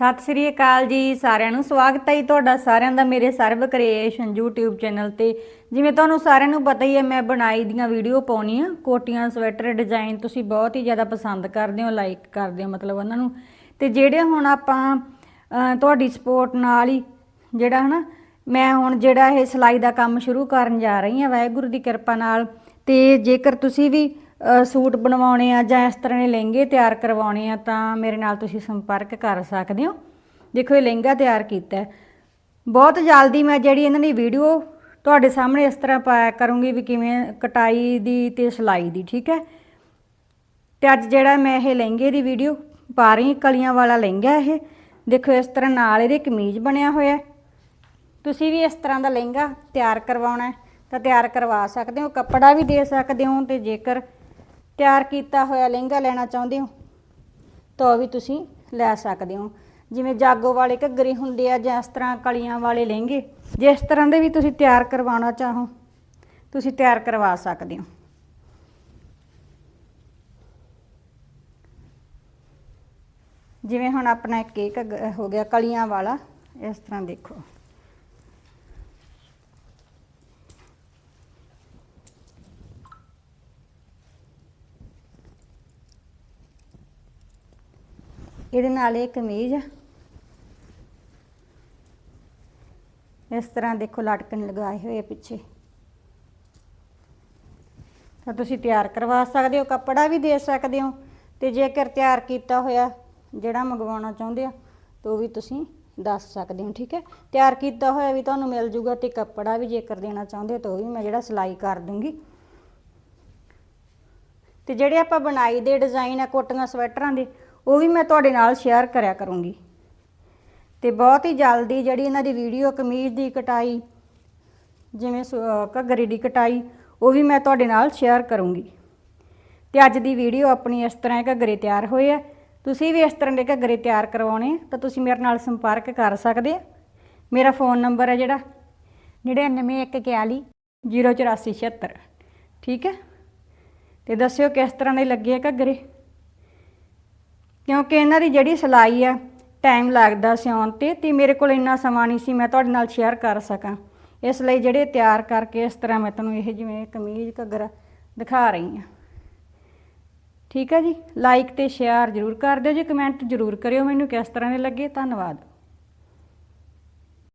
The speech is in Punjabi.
ਸਤਿ ਸ੍ਰੀ ਅਕਾਲ ਜੀ, ਸਾਰਿਆਂ ਨੂੰ ਸਵਾਗਤ ਹੈ ਜੀ ਤੁਹਾਡਾ ਸਾਰਿਆਂ ਦਾ ਮੇਰੇ ਸਰਵ ਕ੍ਰੀਏਸ਼ਨ YouTube ਚੈਨਲ ਤੇ। ਜਿਵੇਂ ਤੁਹਾਨੂੰ ਸਾਰਿਆਂ ਨੂੰ ਪਤਾ ਹੀ ਹੈ, ਮੈਂ ਬਣਾਈ ਦੀਆਂ ਵੀਡੀਓ ਪਾਉਣੀ ਆ ਕੋਟੀਆਂ, ਸਵੈਟਰ, ਡਿਜ਼ਾਈਨ ਤੁਸੀਂ ਬਹੁਤ ਹੀ ਜ਼ਿਆਦਾ ਪਸੰਦ ਕਰਦੇ ਹੋ, ਲਾਈਕ ਕਰਦੇ ਹੋ ਮਤਲਬ ਉਹਨਾਂ ਨੂੰ। ਤੇ ਜਿਹੜੇ ਹੁਣ ਆਪਾਂ ਤੁਹਾਡੀ ਸਪੋਰਟ ਨਾਲ ਹੀ ਜਿਹੜਾ ਹਨਾ, ਮੈਂ ਹੁਣ ਜਿਹੜਾ ਇਹ ਸਿਲਾਈ ਦਾ ਕੰਮ ਸ਼ੁਰੂ ਕਰਨ ਜਾ ਰਹੀ ਹਾਂ, ਵਾਹਿਗੁਰੂ ਦੀ ਕਿਰਪਾ ਨਾਲ। ਤੇ ਜੇਕਰ ਤੁਸੀਂ ਵੀ ਸੂਟ ਬਣਵਾਉਣੇ ਆ ਜਾਂ ਇਸ ਤਰ੍ਹਾਂ ਦੇ ਲਹਿੰਗੇ ਤਿਆਰ ਕਰਵਾਉਣੇ ਆ ਤਾਂ ਮੇਰੇ ਨਾਲ ਤੁਸੀਂ ਸੰਪਰਕ ਕਰ ਸਕਦੇ ਹੋ। ਦੇਖੋ, ਇਹ ਲਹਿੰਗਾ ਤਿਆਰ ਕੀਤਾ ਬਹੁਤ ਜਲਦੀ ਮੈਂ ਜਿਹੜੀ ਇਹਨਾਂ ਦੀ ਵੀਡੀਓ ਤੁਹਾਡੇ ਸਾਹਮਣੇ ਇਸ ਤਰ੍ਹਾਂ ਪਾਇਆ ਕਰੂੰਗੀ ਵੀ ਕਿਵੇਂ ਕਟਾਈ ਦੀ ਤੇ ਸਿਲਾਈ ਦੀ, ਠੀਕ ਹੈ? ਤੇ ਅੱਜ ਜਿਹੜਾ ਮੈਂ ਇਹ ਲਹਿੰਗੇ ਦੀ ਵੀਡੀਓ ਪਾ ਰਹੀ ਕਲੀਆਂ ਵਾਲਾ ਲਹਿੰਗਾ ਇਹ, ਦੇਖੋ, ਇਸ ਤਰ੍ਹਾਂ ਨਾਲ ਇਹਦੇ ਕਮੀਜ਼ ਬਣਿਆ ਹੋਇਆ ਤੁਸੀਂ ਵੀ ਇਸ ਤਰ੍ਹਾਂ ਦਾ ਲਹਿੰਗਾ ਤਿਆਰ ਕਰਵਾਉਣਾ ਤਾਂ ਤਿਆਰ ਕਰਵਾ ਸਕਦੇ ਹੋ, ਕੱਪੜਾ ਵੀ ਦੇ ਸਕਦੇ ਹੋ ਤੇ ਜੇਕਰ ਤਿਆਰ ਕੀਤਾ ਹੋਇਆ ਲਹਿੰਗਾ ਲੈਣਾ ਚਾਹੁੰਦੇ ਹੋ? ਤਾਂ ਉਹ ਵੀ ਤੁਸੀਂ ਲੈ ਸਕਦੇ ਹੋ। ਜਿਵੇਂ ਜਾਗੋ ਵਾਲੇ ਘੱਗਰੇ ਹੁੰਦੇ ਆ ਜਾਂ ਇਸ ਤਰ੍ਹਾਂ ਕਲੀਆਂ ਵਾਲੇ ਲਹਿੰਗੇ ਜਿਸ ਤਰ੍ਹਾਂ ਦੇ ਵੀ ਤੁਸੀਂ ਤਿਆਰ ਕਰਵਾਉਣਾ ਚਾਹੋ, ਤੁਸੀਂ ਤਿਆਰ ਕਰਵਾ ਸਕਦੇ ਹੋ। ਜਿਵੇਂ ਹੁਣ ਆਪਣਾ ਇੱਕ ਇਹ ਹੋ ਗਿਆ ਕਲੀਆਂ ਵਾਲਾ, ਇਸ ਤਰ੍ਹਾਂ ਦੇਖੋ। ਇਹਦੇ ਨਾਲ ਇਹ ਕਮੀਜ਼ ਆ। ਇਸ ਤਰ੍ਹਾਂ ਦੇਖੋ ਲਟਕਣ ਲਗਾਏ ਹੋਏ ਪਿੱਛੇ। ਤਾਂ ਤੁਸੀਂ ਤਿਆਰ ਕਰਵਾ ਸਕਦੇ ਹੋ, ਕੱਪੜਾ ਵੀ ਦੇ ਸਕਦੇ ਹੋ ਤੇ ਜੇਕਰ ਤਿਆਰ ਕੀਤਾ ਹੋਇਆ ਜਿਹੜਾ ਮੰਗਵਾਉਣਾ ਚਾਹੁੰਦੇ ਆ, ਤਾਂ ਉਹ ਵੀ ਤੁਸੀਂ ਦੱਸ ਸਕਦੇ ਹੋ, ਠੀਕ ਹੈ? ਤਿਆਰ ਕੀਤਾ ਹੋਇਆ ਵੀ ਤੁਹਾਨੂੰ ਮਿਲ ਜੂਗਾ ਤੇ ਕੱਪੜਾ ਵੀ ਜੇਕਰ ਦੇਣਾ ਚਾਹੁੰਦੇ ਹੋ, ਤਾਂ ਉਹ ਵੀ ਮੈਂ ਜਿਹੜਾ ਸਿਲਾਈ ਕਰ ਦੂੰਗੀ। ਤੇ ਜਿਹੜੇ ਆਪਾਂ ਬਣਾਈ ਦੇ ਡਿਜ਼ਾਈਨ ਆ ਕੋਟੀਆਂ, ਸਵੈਟਰਾਂ ਦੇ ਉਹ ਵੀ ਮੈਂ ਤੁਹਾਡੇ ਨਾਲ ਸ਼ੇਅਰ ਕਰਿਆ ਕਰੂੰਗੀ। ਤੇ ਬਹੁਤ ਹੀ ਜਲਦੀ ਜਿਹੜੀ ਇਹਨਾਂ ਦੀ ਵੀਡੀਓ ਕਮੀਜ਼ ਦੀ ਕਟਾਈ, ਜਿਵੇਂ ਸੁ- ਘੱਗਰੇ ਦੀ ਕਟਾਈ, ਉਹ ਵੀ ਮੈਂ ਤੁਹਾਡੇ ਨਾਲ ਸ਼ੇਅਰ ਕਰੂੰਗੀ। ਤੇ ਅੱਜ ਦੀ ਵੀਡੀਓ ਆਪਣੀ ਇਸ ਤਰ੍ਹਾਂ ਘੱਗਰੇ ਤਿਆਰ ਹੋਏ ਆ। ਤੁਸੀਂ ਵੀ ਇਸ ਤਰ੍ਹਾਂ ਦੇ ਘੱਗਰੇ ਤਿਆਰ ਕਰਵਾਉਣੇ ਤਾਂ ਤੁਸੀਂ ਮੇਰੇ ਨਾਲ ਸੰਪਰਕ ਕਰ ਸਕਦੇ ਆ। ਮੇਰਾ ਫੋਨ ਨੰਬਰ ਹੈ ਜਿਹੜਾ 99141 08476 ਠੀਕ ਹੈ? ਤੇ ਦੱਸਿਓ ਕਿਸ ਤਰ੍ਹਾਂ ਦੇ ਲੱਗੇ ਆ ਘੱਗਰੇ? ਕਿਉਂਕਿ ਇਹਨਾਂ ਦੀ ਜਿਹੜੀ ਸਿਲਾਈ ਆ ਟਾਈਮ ਲੱਗਦਾ ਸਿਉਣ ਤੇ ਤੇ ਮੇਰੇ ਕੋਲ ਇੰਨਾ ਸਮਾਂ ਨਹੀਂ ਸੀ, ਮੈਂ ਤੁਹਾਡੇ ਨਾਲ ਸ਼ੇਅਰ ਕਰ ਸਕਾਂ। ਇਸ ਲਈ ਜਿਹੜੇ ਤਿਆਰ ਕਰਕੇ ਇਸ ਤਰ੍ਹਾਂ ਮੈਂ ਤੁਹਾਨੂੰ ਇਹ ਜਿਵੇਂ ਕਮੀਜ਼ ਘੱਗਰਾ ਦਿਖਾ ਰਹੀ ਹਾਂ। ਠੀਕ ਹੈ ਜੀ? ਲਾਈਕ ਤੇ ਸ਼ੇਅਰ ਜ਼ਰੂਰ ਕਰ ਦਿਓ, ਜੀ ਕਮੈਂਟ ਜ਼ਰੂਰ ਕਰਿਓ ਮੈਨੂੰ, ਕਿਸ ਤਰ੍ਹਾਂ ਦੇ ਲੱਗੇ, ਧੰਨਵਾਦ।